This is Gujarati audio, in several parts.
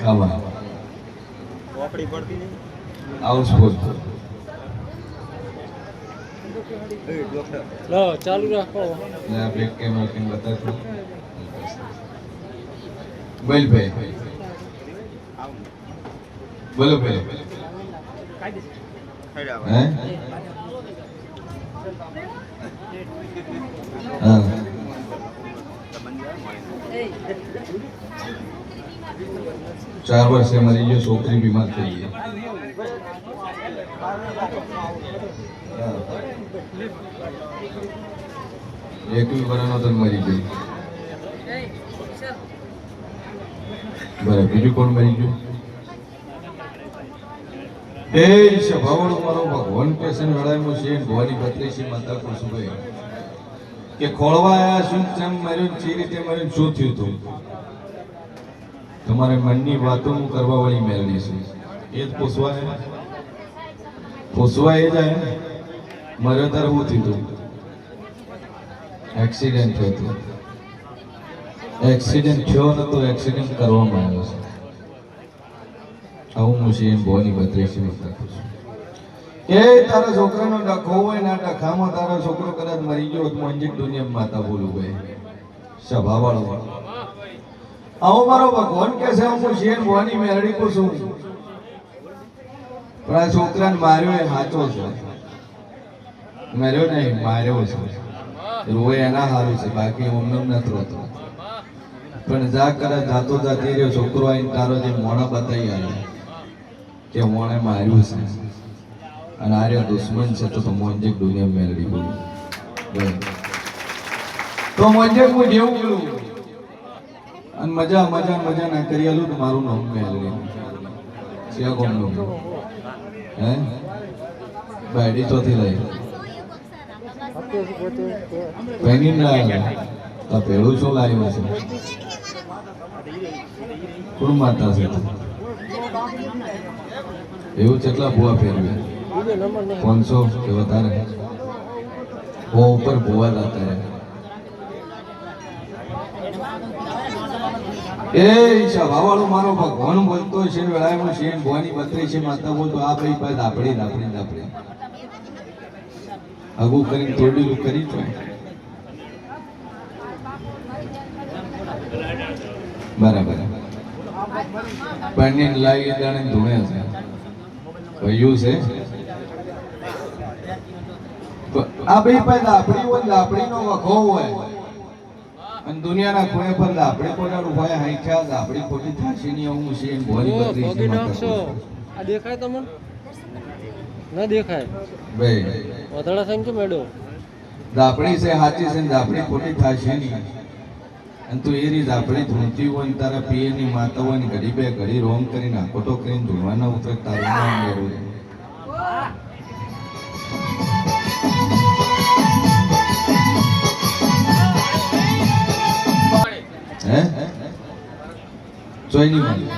ખાવા આપણી પડતી નહીં હાઉસફુલ લો ચાલુ રાખો. ને આ બ્રેક કેમ કેમ બતાવજો. બોલ ભાઈ. બોલો હે? હા. ચાર વર્ષે મરી ગયો, છોકરી બીમાર થઈ ગઈ. એકવી વર્ષનો તો મરી ગઈ બરાબર, બીજું કોણ મરી ગયું? એ સભાવણ મારો ભગવાન પેશન લડાઈમાં છે, ભવાની છે, માતા કુસુભાઈ કે ખોળવા આયા શું, ચમ મર્યું જે રીતે મર્યું શું થયું તું? તમારે મનની વાતો હું કરવા વાળી મેળવી છે. એ જ પોસવાય પોસવાય એ જાય ને મર્યો તારે શું થયું તું? એક્સિડન્ટ થયો હતો એક્સિડન્ટ થયો નતો એક્સિડન્ટ કરવામાં આવ્યો છે. આવું હું છે એમ ભવાની બત્રીસી વખત છું. એ તારા છોકરાનો ડખો હોય ના ડખામાં તારો છોકરો કદાચ મરી ગયો તો મંજિત દુનિયા માતા બોલું ભાઈ. સભા વાળો. આવો મારો ભગવાન કે છે, હું શેર ભવાની મેરડી કો છું પણ આ છોકરાને માર્યો એ સાચો છે. માર્યો નહીં, માર્યો છે. રોય એના સારું છે, બાકી ઓમને નથી રોતો. પણ જા કરે જાતો જાતી રહ્યો, છોકરો આવીને તારો જે મોણા બતાવી આવ્યો, કે મોણે માર્યું છે. અને આર્ય દુશ્મન છે, તો મોંજે દુનિયા મેળવી બોલું. તો મોંજે હું જેવું બોલું. અને મજા મજા મજા ના કરી આલું મારું નામ મેળવી સિયા કોમનું. હે? બાયડી ચોથી લઈ. પેની લાવ્યો તો પેલું શું લાવ્યું છે કોણ માતા છે? એવું કેટલા ભૂવા ફેરવ્યા બીજો પાંચસો કે વધારે? ભૂવા ઉપર ભૂવા જતા રહે. એ સભાવાળો મારો ભગવાન બોલતો છે આ ભાઈ પાસે તોડેલું કરી બરાબર. પણની લાવી દાણે ધૂણે છે. કહ્યું છે. આ ભાઈ પાસે લાપડી હોય લાપડીનો વખો હોય. અને દુનિયાના ખૂણે પર આપણે કોટાડું ભાઈ હાઈખ્યા લાપડી ખોટી થાશી ની હું છે એમ ઓ બત્રીસ નાખશો. આ દેખાય તમને? ના દેખાય. ભાઈ. વધારા કે મેડો દાપડી છે હાચી છે ને દાપડી ખોટી થાશે નહીં અને તું એ રીત આપણી ધૂણતી હોય ને તારા પિયરની માતા હોય ને ઘડી બે ઘડી રોંગ કરીને તો કરીને ધૂણવાના ઉતરે તારું નામ લેવું. જોઈ નહીં મળી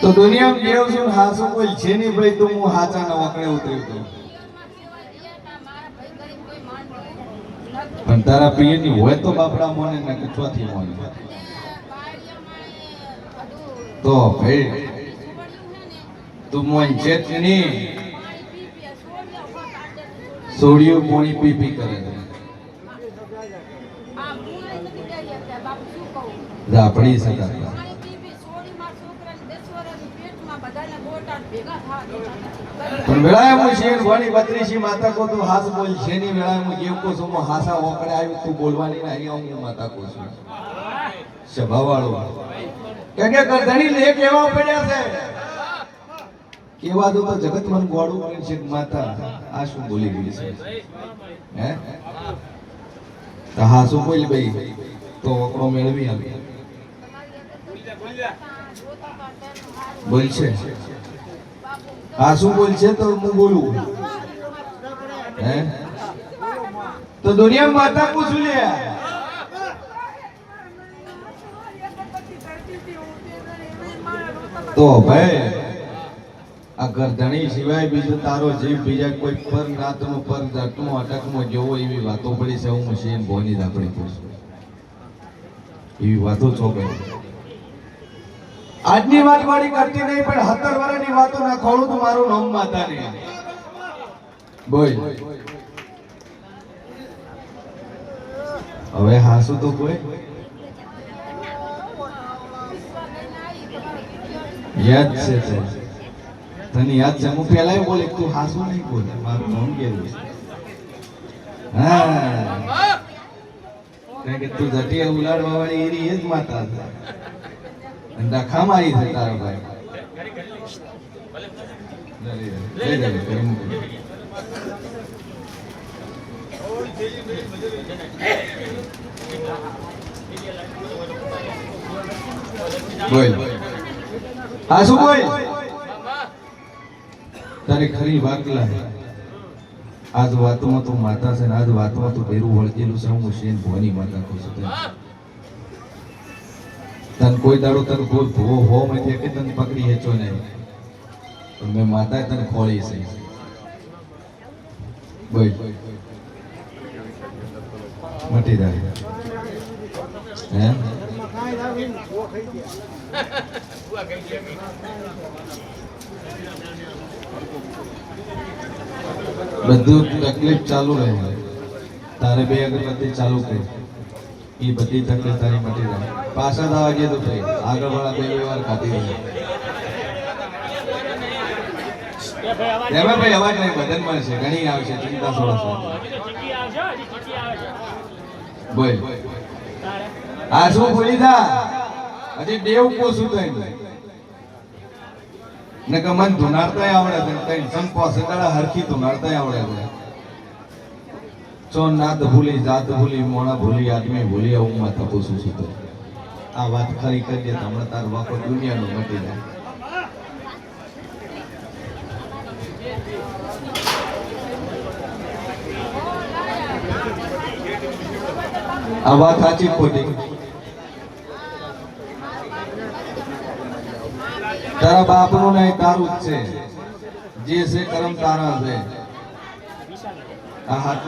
તો દુનિયામાં જેવ છું ને કોઈ છે નહીં ભાઈ તો હું હાચા ના વકડે ઉતરી દઉં પણ તારા પિયરની હોય. તો બાપડા મોને ને કે ચોથી મોને તો ભાઈ તું મોન છે જ નહીં સોડિયું પોણી પી પી કરે છે. રાપડી છે તારા પણ વેળાએ હું શેર ભણી બત્રીસી માતા કો તું હાસ બોલ છે ની વેળાએ હું જેવ કો છું હું હાસા ઓકડે આવી તું બોલવાની અહીંયા હું માતા કો છું. વાળો કે કે કરધણી લે, કેવા પડ્યા છે? કેવા દો તો જગત મન ગોળું પડે છે માતા, આ શું બોલી ગઈ છે? હે? તો હાસુ બોલ ભાઈ, તો ઓકડો મેળવી આવી. બોલ છે હા, શું બોલ છે તો હું બોલું. હે? તો દુનિયા માતા પૂછું લે. તો ભાઈ, આ ગરધણી સિવાય બીજું તારો જીવ બીજા કોઈ પર નાતનો પર જાતનો અટકનો જેવો એવી વાતો પડી છે, હું શેન ભોની દાપડી પૂછું. એવી વાતો છો કરી આજની વાત વાળી કરતી નહીં, પણ સત્તર વર્ષની વાતો ના ખોળું તો મારું નામ માતા ને બોલ. હવે હાસુ તો કોઈ? યાદ છે તને? યાદ છે? હું પેલા બોલે તું હાસુ નહીં બોલ, મારું નામ કેવું હા. કારણ કે તું જટિયા ઉલાડવા વાળી એરી એ જ માતા છે. અને ડખા મારી છે તારા ભાઈ. લે, લે, લે, લે, લે, કરી મૂકો. બોલ. હા શું બોલ? તારી ખરી લાગે આજ વાતમાં તું માતા છે આજ વાતમાં તું ભેરું વળગેલું છે. હું શેન ભવાની માતા કહું છું તને કોઈ દાડો તને કોઈ ભૂવો હો માંથી કે તને પકડી હેચો નહીં. પણ મેં માતાએ તને ખોળી છે. બોલ. મટી જાય હે? બધું તકલીફ ચાલુ રહે. તારે બે અગરબત્તી ચાલુ કરી. એ બધી તકલીફ તારી મટી જાય. પાછા થવા ગયા તો થઈ આગળ વાળા બે બે વાર ખાતી રહે. ભાઈ અવાજ નહીં બદન મળશે, ઘણી આવશે, ચિંતા છો બોલ. આ શું ભૂલી જા હજી દેવ પોસું એમ ને કે મન ધુનારતા આવડે છે કઈ સંપો સંગડા હરખી ધુનારતા આવડે છે. ચો ભૂલી, જાત ભૂલી, મોણા ભૂલી આદમી ભૂલી હું માં પૂછું છું તો. આ વાત ખરી કરીએ તો હમણાં તાર વાપર દુનિયાનો મટી જાય. આ વાત સાચી ખોટી? તારા બાપનું નહીં તારું જ છે. જે છે કરમ તારા છે. આ હાથ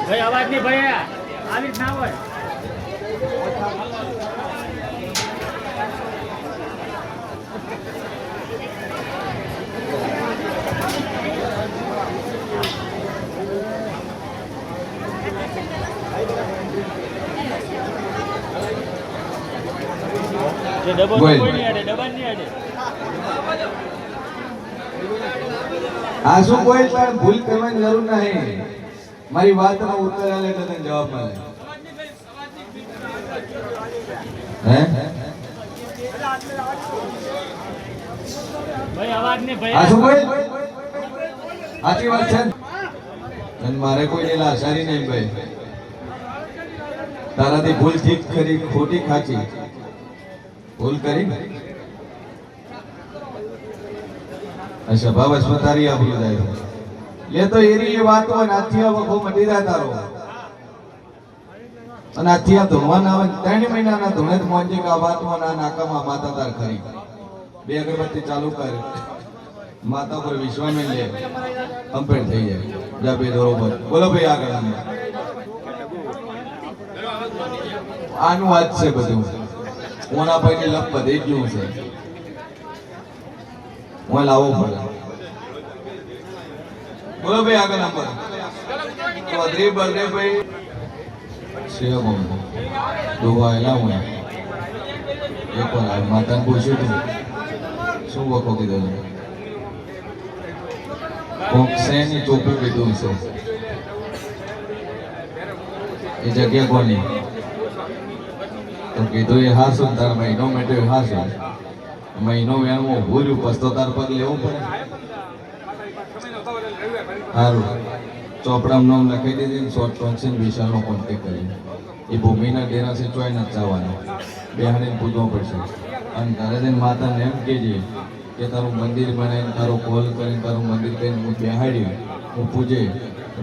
ભાઈ અવાજ નહીં ભાઈ આવી જ ના હોય જે ડબલ બોલ. કોઈ આ કોઈ પણ ભૂલ કરવાની જરૂર નહીં. મારી વાતનો ઉત્તર આલે તો તને જવાબ મળે. સાચી વાત છે મારે કોઈ એલા આશારી નહીં ભાઈ. તારાથી ભૂલ ઠીક કરી, ખોટી ખાચી. ભૂલ કરી ને અચ્છા બાબા વધારી આપ્યું જાય લે તો એરી એ વાત હોય નાથિયા આ વખો મટી જાય તારો અને આથિયા આ ધોવા આવે ત્રણ મહિનાના ધોણે મોંજી કા વાતમાં ના નાકામાં માતા તાર ખરી. બે અગરબત્તી ચાલુ કર. માતા પર વિશ્વાસ લે. કમ્પ્લીટ થઈ જાય. જા બે બરોબર બોલો ભાઈ આગળ આને. વાત છે બધું. ઓના ભાઈ લપ બધી ગયું છે. હું લાવવો પડે. બોલો ભાઈ આગળ નંબર. ચૌધરી બર્થડે ભાઈ શિવ બોમ્બો હું એક વાર. માતાને પૂછ્યું શું વખો કીધો હતો કોક શેની કીધું છે એ જગ્યા કોની? તો કીધું એ હાસું તાર મહિનો મેટ્યો હાસું. મહિનો વેણવું ભૂર્યું પસ્તો તાર પગ લેવું પડે. સારું ચોપડામાં નામ લખાઈ ને શોર્ટ ટોન્સિન વિશાલનો કોન્ટેક કરી એ ભૂમિના ડેરા છે ચોય જવાનો. બેહાડીને પૂછવું પડશે. અને ઘરે જઈને માતાને એમ કહેજે કે તારું મંદિર બનાવીને તારું કોલ કરીને તારું મંદિર કરીને હું બેહાડ્યું હું પૂજે.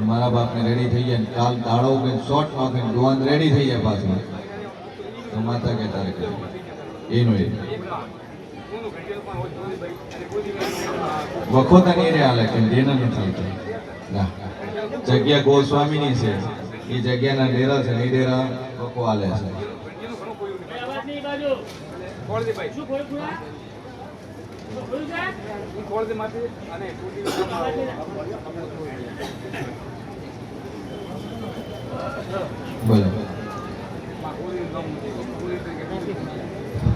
મારા બાપને રેડી થઈ જાય ને કાલ દાડો કે શોર્ટ નાખીને જોવાન રેડી થઈ જાય પાછું. તો માતા કે તારે કહે એનું એ. વખોતા નહીં રહ્યા હાલે કે જેના નથી ચાલતું ના જગ્યા ગોસ્વામીની છે. એ જગ્યાના ડેરા છે. એ ડેરા હાલે છે. બોલો.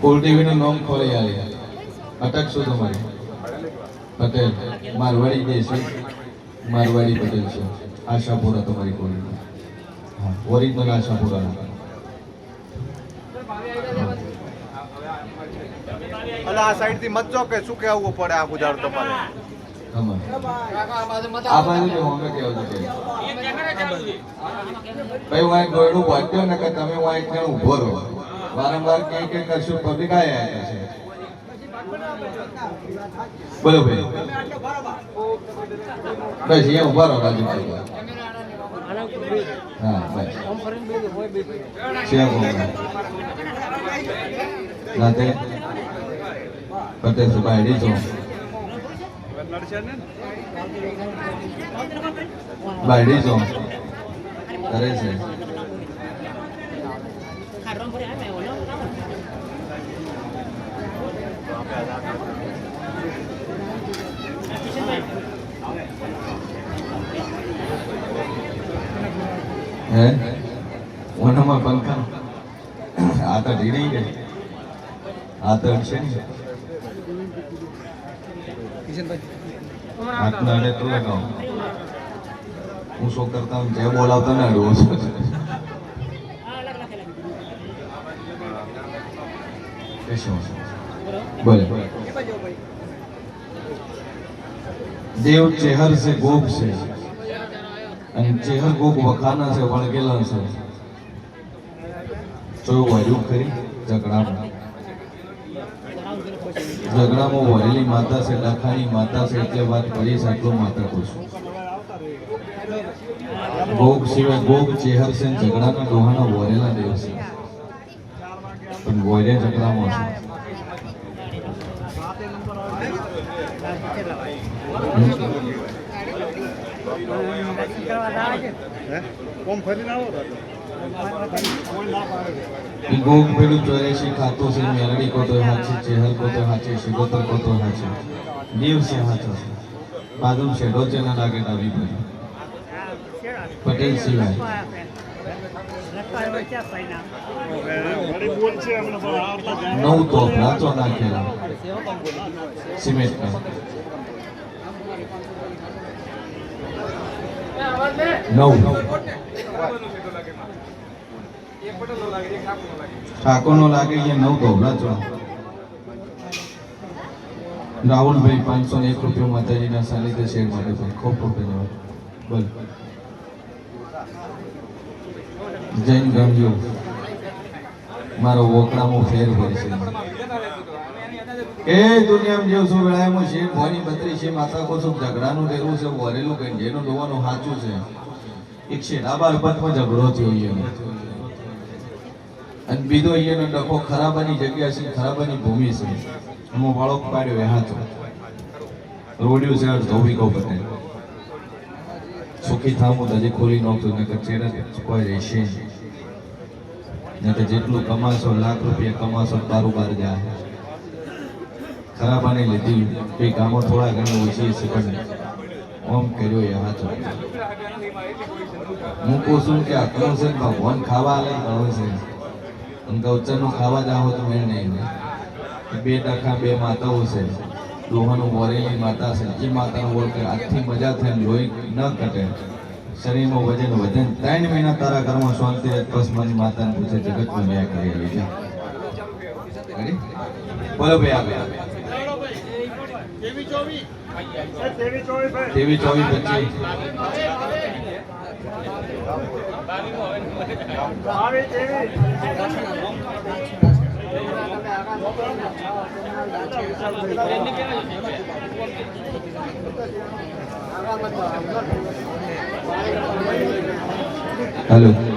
કુલ ટીવી નું નામ ખોલી આલે. અટક શું તમારી. પટેલ મારવાડી દેશી મારવાડી પટેલ છે. આશાપુરા તમારી કોલી હા. ઓરિજિનલ આશાપુરા અલા આ સાઈડથી મત કે શું કહેવું પડે આ ગુજાર તમારે? આ બાજુ જો અમે કેવું છે. ભાઈ ગોળું વાંચ્યો ને કે તમે વાય ત્યાં ઊભો રહો. વારંવાર કઈ કઈ કરશું પબ્લિક આયા છે. બોલો ભાઈ. બસ અહીંયા ઊભા રહો રાજુ હા બસ. હે? ઓનામાં પંખા? આ તો ઢીડી ગઈ આ તો છે ને. હાથના અડે તો હું શું કરતા? જે બોલાવતા ને અડવો છું શું બોલે. દેવ ચેહર છે, ગોપ છે. અને ચેહર, ગોપ વખાના છે વળગેલા છે. જોયું વર્યું કરી ઝઘડામાં. ઝઘડામાં વરેલી માતા છે લખાણી માતા છે, એટલે વાત કરી સાચું માતા પૂછું છું સિવાય ગોગ ચેહર છે, ઝઘડાના ડોહાના વરેલા દેવ છે. પણ વરે ઝઘડામાં છે કોમ ફરીને આવો છે, ખાતું છે, મેલડી કો તો છે ચેહર કો તો છે શિગોતર કો તો હાચી દેવ છે હાચો છે બાદુમ લાગે ડાબી બાજુ પટેલ સિવાય. નવ તો રાચો નાખેલા. સિમેન્ટના નવ. ઠાકોરનો લાગે નવ તો રાચો રાહુલભાઈ પાંચસો ને એક રૂપિયા માતાજીના સાનિધ્ય શેર માટે પણ ખૂબ ખૂબ ધન્યવાદ. બોલ. જૈન ગમજો મારો વોકડામાં ફેર ભરશે એ દુનિયામાં જેવું છું વેળામાં છે ભોની બત્રી છે માતા કો શું ઝઘડાનું દેવું છે, વરેલું કઈ જેનું ધોવાનું સાચું છે. એક છે નાબાર પથમાં ઝઘડો થયો અહીંયા અને બીજો અહીંયાનો ડખો ખરાબાની જગ્યા છે, ખરાબાની ભૂમિ છે. એમાં વાળો પાડ્યો એ હાથો રોડ્યું છે ધોબી કહું પટેલ સુખી તો હજી ખોલી નહોતું ને ચેરા કોઈ રહેશે. નહીં. જેટલું કમાશો, લાખ રૂપિયા કમાશો, તારું બહાર જાય. ખરાબાની લીધી એ કામો થોડા ઘણા ઓછી છે પણ ઓમ કર્યો એ હાથ હું કહું છું કે આટલો છે ભગવાન ખાવા લઈ આવે છે. અને ગૌચરનું ખાવા જાઓ તો મેળ નહીં બે ટકા બે માતાઓ છે. લોહાનું વરેલી માતા છે. એ માતાનો ઓળખે આજથી મજા થાય ને લોહી ન ઘટે. શરીરમાં વજન વજન ત્રણ મહિના તારા ઘરમાં શાંતિ બસ મારી માતાને પૂછે જગતમાં ન્યાય કરી આવી જા બોલો ભાઈ આવે તેવી ચોવીસ પચીસ હેલો